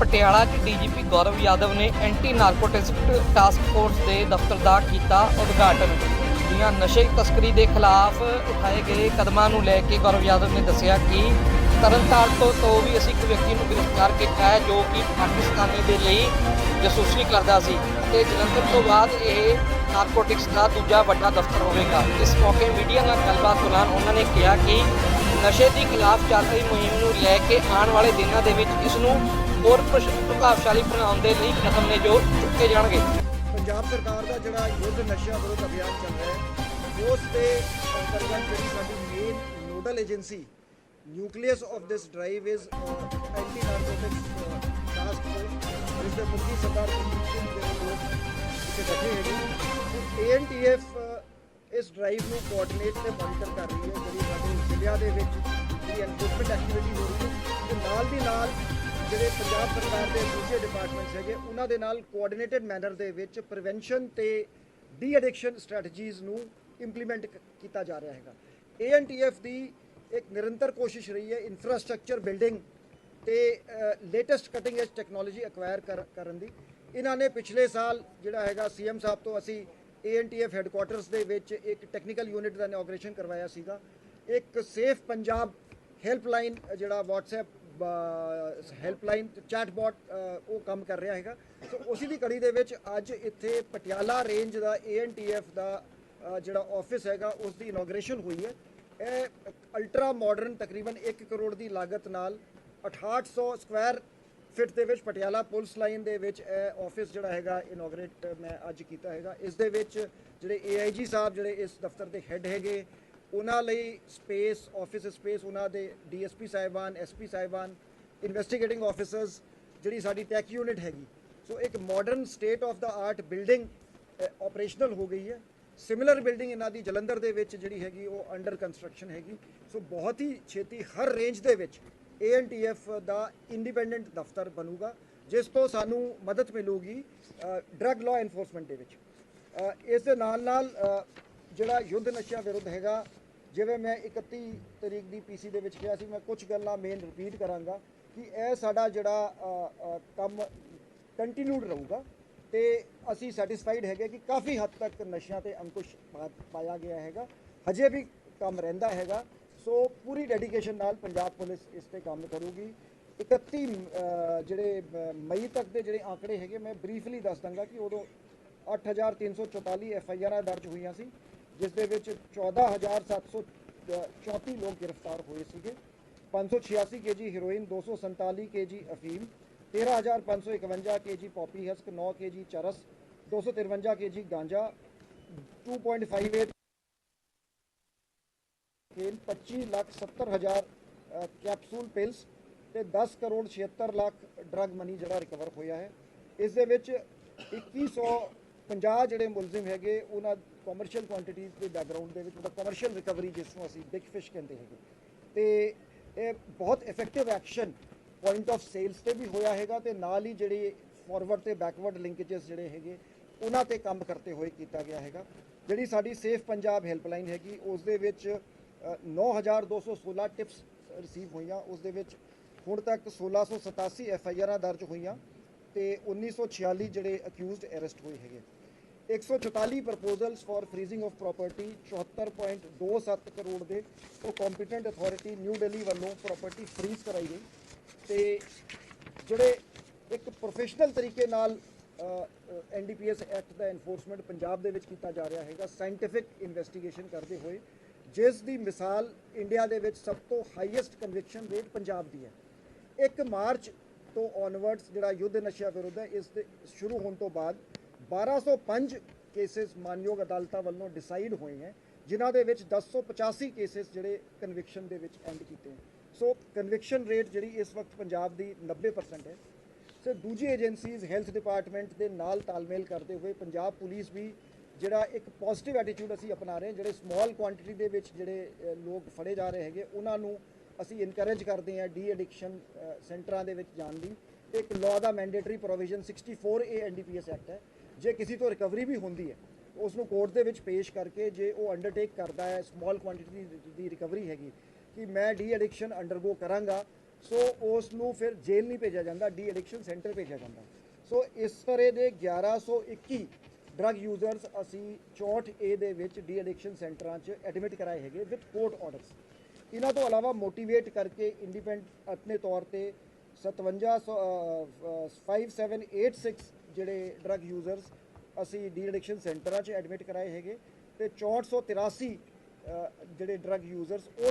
ਪਟਿਆਲਾ 'ਚ ਡੀਜੀਪੀ ਗੌਰਵ ਯਾਦਵ ਨੇ anti narcotics task force ਦੇ ਦਫ਼ਤਰ ਦਾ ਕੀਤਾ ਉਦਘਾਟਨ। ਦੀਆਂ ਨਸ਼ੇ ਤਸਕਰੀ ਦੇ ਖਿਲਾਫ ਉਠਾਏ ਗਏ ਕਦਮਾਂ ਨੂੰ ਲੈ ਕੇ ਗੌਰਵ ਯਾਦਵ ਨੇ ਦੱਸਿਆ ਕਿ ਤਰਨਤਾਰਨ ਤੋਂ ਤੋਂ ਵੀ ਅਸੀਂ ਇੱਕ ਵਿਅਕਤੀ ਨੂੰ ਗ੍ਰਿਫਤਾਰ ਕੀਤਾ ਹੈ ਜੋ ਕਿ ਪਾਕਿਸਤਾਨੀ ਦੇ ਲਈ ਜਾਸੂਸੀ ਕਰਦਾ ਸੀ ਤੇ ਜਲੰਧਰ ਤੋਂ ਬਾਅਦ ਇਹ ਨਾਰਕੋਟਿਕਸ ਦਾ ਦੂਜਾ ਵੱਡਾ ਦਫ਼ਤਰ ਹੋਵੇਗਾ। ਇਸ ਮੌਕੇ ਮੀਡੀਆ ਨਾਲ ਗੱਲਬਾਤ ਦੌਰਾਨ ਉਹਨਾਂ ਨੇ ਕਿਹਾ ਕਿ ਨਸ਼ੇ ਦੇ ਖਿਲਾਫ ਚੱਲ ਰਹੀ ਮੁਹਿੰਮ ਨੂੰ ਲੈ ਕੇ ਆਉਣ ਵਾਲੇ ਦਿਨਾਂ ਦੇ ਵਿੱਚ ਇਸ ਨੂੰ ਹੋਰ ਪ੍ਰਸ਼- ਪ੍ਰਭਾਵਸ਼ਾਲੀ ਬਣਾਉਣ ਦੇ ਲਈ ਕਦਮ ਨੇ ਜੋ ਚੁੱਕੇ ਜਾਣਗੇ। ਪੰਜਾਬ ਸਰਕਾਰ ਦਾ ਜਿਹੜਾ ਯੁੱਧ ਨਸ਼ਿਆਂ ਵਿਰੁੱਧ ਅਭਿਆਨ ਚੱਲ ਰਿਹਾ ਹੈ, ਉਸ 'ਤੇ ਅੰਤਰਗਤ ਜਿਹੜੀ ਸਾਡੀ main nodal agency nucleus of this drive is anti narcotics task force ਜਿਸ ਦੇ ਮੁਖੀ ਸਰਦਾਰ ਸਿੰਘ ਦੇ ਲੋਕ ਇੱਥੇ ਬੈਠੇ ਹੈਗੇ ਏਐਨਟੀਐਫ ਇਸ ਡਰਾਈਵ ਨੂੰ ਕੋਆਰਡੀਨੇਟ ਤੇ ਮੋਨੀਟਰ ਕਰ ਰਹੀ ਹੈ, ਜਿਹੜੀ ਸਾਡੇ ਜ਼ਿਲ੍ਹਿਆਂ ਦੇ ਵਿੱਚ ਜਿਹੜੀ ਐਨਫੋਰਸਮੈਂਟ ਐਕਟੀਵਿਟੀ ਹੋ ਰਹੀ ਹੈ, ਤੇ ਨਾਲ ਦੀ ਨਾਲ ਜਿਹੜੇ ਪੰਜਾਬ ਸਰਕਾਰ ਦੇ ਦੂਜੇ ਡਿਪਾਰਟਮੈਂਟਸ ਹੈਗੇ, ਉਹਨਾਂ ਦੇ ਨਾਲ ਕੋਆਰਡੀਨੇਟਡ ਮੈਨਰ ਦੇ ਵਿੱਚ ਪ੍ਰੀਵੈਂਸ਼ਨ ਤੇ ਡੀ ਐਡਿਕਸ਼ਨ ਸਟ੍ਰੈਟਜੀਜ਼ ਨੂੰ ਇੰਪਲੀਮੈਂਟ ਕੀਤਾ ਜਾ ਰਿਹਾ ਹੈਗਾ। ਏਐਨਟੀਐਫ ਦੀ ਇੱਕ ਨਿਰੰਤਰ ਕੋਸ਼ਿਸ਼ ਰਹੀ ਹੈ ਇਨਫਰਾਸਟ੍ਰਕਚਰ ਬਿਲਡਿੰਗ ਤੇ latest cutting edge technology acquire ਕਰਨ ਦੀ। ਇਹਨਾਂ ਨੇ ਪਿਛਲੇ ਸਾਲ ਜਿਹੜਾ ਹੈਗਾ ਸੀਐਮ ਸਾਹਿਬ ਤੋਂ ਅਸੀਂ ਏਐਨਟੀਐਫ ਹੈੱਡਕੁਆਟਰਸ ਦੇ ਵਿੱਚ ਇੱਕ ਟੈਕਨੀਕਲ ਯੂਨਿਟ ਦਾ ਇਨੋਗ੍ਰੇਸ਼ਨ ਕਰਵਾਇਆ ਸੀਗਾ। ਇੱਕ ਸੇਫ ਪੰਜਾਬ ਹੈਲਪਲਾਈਨ ਜਿਹੜਾ WhatsApp ਹੈਲਪਲਾਈਨ ਚੈਟਬੋਟ ਉਹ ਕੰਮ ਕਰ ਰਿਹਾ ਹੈਗਾ। ਸੋ ਉਸੇ ਦੀ ਕੜੀ ਦੇ ਵਿੱਚ ਅੱਜ ਇੱਥੇ ਪਟਿਆਲਾ ਰੇਂਜ ਦਾ ਏਐਨਟੀਐਫ ਦਾ ਜਿਹੜਾ ਆਫਿਸ ਹੈਗਾ ਉਸ ਦੀ ਇਨੋਗ੍ਰੇਸ਼ਨ ਹੋਈ ਹੈ। ਇਹ ਅਲਟਰਾ ਮਾਡਰਨ ਤਕਰੀਬਨ 1 ਕਰੋੜ ਦੀ ਲਾਗਤ ਨਾਲ 6800 ਸਕੁਆਇਰ ਫਿਟ ਦੇ ਵਿੱਚ ਪਟਿਆਲਾ ਪੁਲਿਸ ਲਾਈਨ ਦੇ ਵਿੱਚ ਇਹ ਆਫਿਸ ਜਿਹੜਾ ਹੈਗਾ ਇਨੋਗ੍ਰੇਟ ਮੈਂ ਅੱਜ ਕੀਤਾ ਹੈਗਾ। ਇਸ ਦੇ ਵਿੱਚ ਜਿਹੜੇ ਏਆਈਜੀ ਸਾਹਿਬ ਜਿਹੜੇ ਇਸ ਦਫ਼ਤਰ ਦੇ ਹੈੱਡ ਹੈਗੇ ਉਹਨਾਂ ਲਈ ਸਪੇਸ ਆਫਿਸ ਸਪੇਸ ਉਹਨਾਂ ਦੇ ਡੀਐਸਪੀ ਸਾਹਿਬਾਨ ਐਸਪੀ ਸਾਹਿਬਾਨ ਇਨਵੈਸਟੀਗੇਟਿੰਗ ਆਫੀਸਰਸ ਜਿਹੜੀ ਸਾਡੀ ਟੈਕ ਯੂਨਿਟ ਹੈਗੀ। ਸੋ ਇੱਕ modern state of the art building operational ਹੋ ਗਈ ਹੈ। ਸਿਮਿਲਰ ਬਿਲਡਿੰਗ ਇਹਨਾਂ ਦੀ ਜਲੰਧਰ ਦੇ ਵਿੱਚ ਜਿਹੜੀ ਹੈਗੀ, ਉਹ ਅੰਡਰ ਕੰਸਟਰਕਸ਼ਨ ਹੈਗੀ। ਸੋ ਬਹੁਤ ਹੀ ਛੇਤੀ ਹਰ ਰੇਂਜ ਦੇ ਵਿੱਚ ਏਐਨਟੀਐਫ ਦਾ ਇੰਡੀਪੈਂਡੈਂਟ ਦਫ਼ਤਰ ਬਣੂਗਾ, ਜਿਸ ਤੋਂ ਸਾਨੂੰ ਮਦਦ ਮਿਲੂਗੀ ਡਰੱਗ ਲਾਅ ਐਨਫੋਰਸਮੈਂਟ ਦੇ ਵਿੱਚ। ਇਸ ਦੇ ਨਾਲ ਨਾਲ ਜਿਹੜਾ ਯੁੱਧ ਨਸ਼ਿਆਂ ਵਿਰੁੱਧ ਹੈਗਾ ਜਿਵੇਂ ਮੈਂ 31 ਤਰੀਕ ਦੀ ਪੀਸੀ ਦੇ ਵਿੱਚ ਕਿਹਾ ਸੀ, ਮੈਂ ਕੁਝ ਗੱਲਾਂ ਮੇਨ ਰਿਪੀਟ ਕਰਾਂਗਾ ਕਿ ਇਹ ਸਾਡਾ ਜਿਹੜਾ ਕੰਮ ਕੰਟੀਨਿਊਡ ਰਹੂਗਾ ਤੇ ਅਸੀਂ ਸੈਟੀਸਫਾਈਡ ਹੈਗੇ ਕਿ ਕਾਫੀ ਹੱਦ ਤੱਕ ਨਸ਼ਿਆਂ ਤੇ ਅੰਕੁਸ਼ ਪਾ- ਪਾਇਆ ਗਿਆ ਹੈਗਾ। ਹਜੇ ਵੀ ਕੰਮ ਰਹਿੰਦਾ ਹੈਗਾ। ਸੋ ਪੂਰੀ ਡੈਡੀਕੇਸ਼ਨ ਨਾਲ ਪੰਜਾਬ ਪੁਲਿਸ ਇਸ ਤੇ ਕੰਮ ਕਰੂਗੀ। 31 ਜਿਹੜੇ ਮਈ ਤੱਕ ਦੇ ਜਿਹੜੇ ਆંકੜੇ ਹੈਗੇ, ਮੈਂ ਬਰੀਫਲੀ ਦੱਸ ਦਾਂਗਾ ਕਿ ਉਦੋਂ 8344 ਐਫ ਆਈ ਆਰਾਂ ਦਰਜ ਹੋਈਆਂ ਸੀ। ਜਿਸ ਦੇ ਵਿੱਚ 14734 ਲੋਕ ਗ੍ਰਿਫਤਾਰ ਹੋਏ ਸੀਗੇ। 586 ਕੇਜੀ ਹੈਰੋਇਨ 247 ਕੇਜੀ ਅਫੀਮ 13551 ਕੇਜੀ ਪੌਪੀ ਹਸਕ 9 ਕੇਜੀ ਚਰਸ 253 ਕੇਜੀ ਗਾਂਜਾ 2.58 ਖੇਲ 25 ਲੱਖ 70 ਹਜ਼ਾਰ ਕੈਪਸੂਲ ਪਿਲਸ ਤੇ 10 ਕਰੋੜ 76 ਲੱਖ ਡਰੱਗ ਮਨੀ ਜਿਹੜਾ ਰਿਕਵਰ ਹੋਇਆ ਹੈ। ਇਸ ਦੇ ਵਿੱਚ 2150 ਜਿਹੜੇ ਮੁਲਜ਼ਮ ਹੈਗੇ ਉਹਨਾਂ ਕਮਰਸ਼ੀਅਲ ਕੁਆਂਟੀਟੀਜ਼ ਦੇ ਬੈਕਗ੍ਰਾਉਂਡ ਦੇ ਵਿੱਚ ਉਹਦਾ ਕਮਰਸ਼ੀਅਲ ਰਿਕਵਰੀ ਜਿਸ ਨੂੰ ਅਸੀਂ ਬਿਗ ਫਿਸ਼ ਕਹਿੰਦੇ ਹੈਗੇ। ਤੇ ਇਹ ਬਹੁਤ effective action point of sales ਤੇ ਵੀ ਹੋਇਆ ਹੈਗਾ ਤੇ ਨਾਲ ਹੀ ਜਿਹੜੇ ਫਾਰਵਰਡ ਤੇ ਬੈਕਵਰਡ ਲਿੰਕੇजेस ਜਿਹੜੇ ਹੈਗੇ ਉਹਨਾਂ ਤੇ ਕੰਮ ਕਰਤੇ ਹੋਏ ਕੀਤਾ ਗਿਆ ਹੈਗਾ। ਜਿਹੜੀ ਸਾਡੀ ਸੇਫ ਪੰਜਾਬ ਹੈਲਪਲਾਈਨ ਹੈਗੀ ਉਸ ਦੇ ਵਿੱਚ ਅ, 9216 ਟਿਪਸ ਰਿਸੀਵ ਹੋਈਆਂ। ਉਸ ਦੇ ਵਿੱਚ ਹੁਣ ਤੱਕ 1687 ਐਫ ਆਈ ਆਰਾਂ ਦਰਜ ਹੋਈਆਂ। ਤੇ 1946 ਜਿਹੜੇ ਅਕਿਊਜ਼ਡ ਅਰੈਸਟ ਹੋਏ ਹੈਗੇ। 144 proposals for freezing of property 74.27 crore ਦੇ ਉਹ ਕੰਪੀਟੈਂਟ ਅਥਾਰਟੀ ਨਿਊ ਦਿੱਲੀ ਵੱਲੋਂ ਪ੍ਰਾਪਰਟੀ ਫਰੀਜ਼ ਕਰਾਈ ਗਈ। ਤੇ ਜਿਹੜੇ ਇੱਕ ਪ੍ਰੋਫੈਸ਼ਨਲ ਤਰੀਕੇ ਨਾਲ ਐਨਡੀਪੀਐਸ ਐਕਟ ਦਾ ਐਨਫੋਰਸਮੈਂਟ ਪੰਜਾਬ ਦੇ ਵਿੱਚ ਕੀਤਾ ਜਾ ਰਿਹਾ ਹੈਗਾ ਸਾਇੰਟਿਫਿਕ ਇਨਵੈਸਟੀਗੇਸ਼ਨ ਕਰਦੇ ਹੋਏ, ਜਿਸ ਦੀ ਮਿਸਾਲ ਇੰਡੀਆ ਦੇ ਵਿੱਚ ਸਭ ਤੋਂ ਹਾਈਐਸਟ ਕਨਵਿਕਸ਼ਨ ਰੇਟ ਪੰਜਾਬ ਦੀ ਹੈ। 1 ਮਾਰਚ ਤੋਂ ਔਨਵਰਡਸ ਜਿਹੜਾ ਯੁੱਧ ਨਸ਼ਿਆਂ ਵਿਰੁੱਧ ਹੈ, ਇਸ ਦੇ ਸ਼ੁਰੂ ਹੋਣ ਤੋਂ ਬਾਅਦ 1205 ਕੇਸਿਸ ਮਾਨਯੋਗ ਅਦਾਲਤਾਂ ਵੱਲੋਂ ਡਿਸਾਈਡ ਹੋਏ ਹੈ, ਜਿਨ੍ਹਾਂ ਦੇ ਵਿੱਚ 1085 ਕੇਸਿਸ ਜਿਹੜੇ ਕਨਵਿਕਸ਼ਨ ਦੇ ਵਿੱਚ ਐਂਡ ਕੀਤੇ ਹੈ। ਸੋ ਕਨਵਿਕਸ਼ਨ ਰੇਟ ਜਿਹੜੀ ਇਸ ਵਕਤ ਪੰਜਾਬ ਦੀ 90% ਹੈ। ਸੋ ਦੂਜੀ ਏਜੰਸੀਜ਼ ਹੈਲਥ ਡਿਪਾਰਟਮੈਂਟ ਦੇ ਨਾਲ ਤਾਲਮੇਲ ਕਰਦੇ ਹੋਏ ਪੰਜਾਬ ਪੁਲਿਸ ਵੀ ਜਿਹੜਾ ਇੱਕ ਪੋਜ਼ਿਟਿਵ ਐਟੀਟਿਊਡ ਅਸੀਂ ਅਪਣਾ ਰਹੇ ਹਾਂ, ਜਿਹੜੇ ਸਮਾਲ ਕੁਆਂਟੀਟੀ ਦੇ ਵਿੱਚ ਜਿਹੜੇ ਲੋਕ ਫੜੇ ਜਾ ਰਹੇ ਹੈਗੇ, ਉਹਨਾਂ ਨੂੰ ਅਸੀਂ ਇਨਕਰੇਜ ਕਰਦੇ ਹਾਂ ਡੀ ਐਡਿਕਸ਼ਨ ਸੈਂਟਰਾਂ ਦੇ ਵਿੱਚ ਜਾਣ ਦੀ। ਇੱਕ law the mandatory provision 64 A NDPS act ਹੈ। ਜੇ ਕਿਸੇ ਤੋਂ ਰਿਕਵਰੀ ਵੀ ਹੁੰਦੀ ਹੈ ਉਸ ਨੂੰ ਕੋਰਟ ਦੇ ਵਿੱਚ ਪੇਸ਼ ਕਰਕੇ ਜੇ ਉਹ ਅੰਡਰਟੇਕ ਕਰਦਾ ਹੈ ਸਮਾਲ ਕੁਆਂਟੀਟੀ ਦੀ ਰਿਕਵਰੀ ਹੈਗੀ, ਕਿ ਮੈਂ ਡੀ ਐਡਿਕਸ਼ਨ ਅੰਡਰਗੋ ਕਰਾਂਗਾ ਸੋ ਉਸ ਨੂੰ ਫਿਰ ਜੇਲ੍ਹ ਨਹੀਂ ਭੇਜਿਆ ਜਾਂਦਾ ਡੀ ਐਡਿਕਸ਼ਨ ਸੈਂਟਰ ਭੇਜਿਆ ਜਾਂਦਾ। ਸੋ ਇਸ ਤਰ੍ਹਾਂ ਦੇ 1121 ਡਰੱਗ ਯੂਜ਼ਰਸ ਅਸੀਂ 64 ਏ ਦੇ ਵਿੱਚ ਡੀ ਐਡਿਕਸ਼ਨ ਸੈਂਟਰਾਂ 'ਚ ਐਡਮਿਟ ਕਰਾਏ ਹੈਗੇ ਵਿਦ ਕੋਰਟ ਆਰਡਰਸ ਇਹਨਾਂ ਤੋਂ ਇਲਾਵਾ ਮੋਟੀਵੇਟ ਕਰਕੇ ਇੰਡੀਪੈਂਡ ਆਪਣੇ ਤੌਰ ਤੇ 57 ਸੌ, ਅਹ, ਅਹ, 5786 ਜਿਹੜੇ ਡਰੱਗ ਯੂਜ਼ਰਸ ਅਸੀਂ ਡੀ ਐਡਿਕਸ਼ਨ ਸੈਂਟਰਾਂ 'ਚ ਐਡਮਿਟ ਕਰਾਏ ਹੈਗੇ ਤੇ 6483 ਅਹ, ਜਿਹੜੇ ਡਰੱਗ ਯੂਜ਼ਰਸ ਉਹ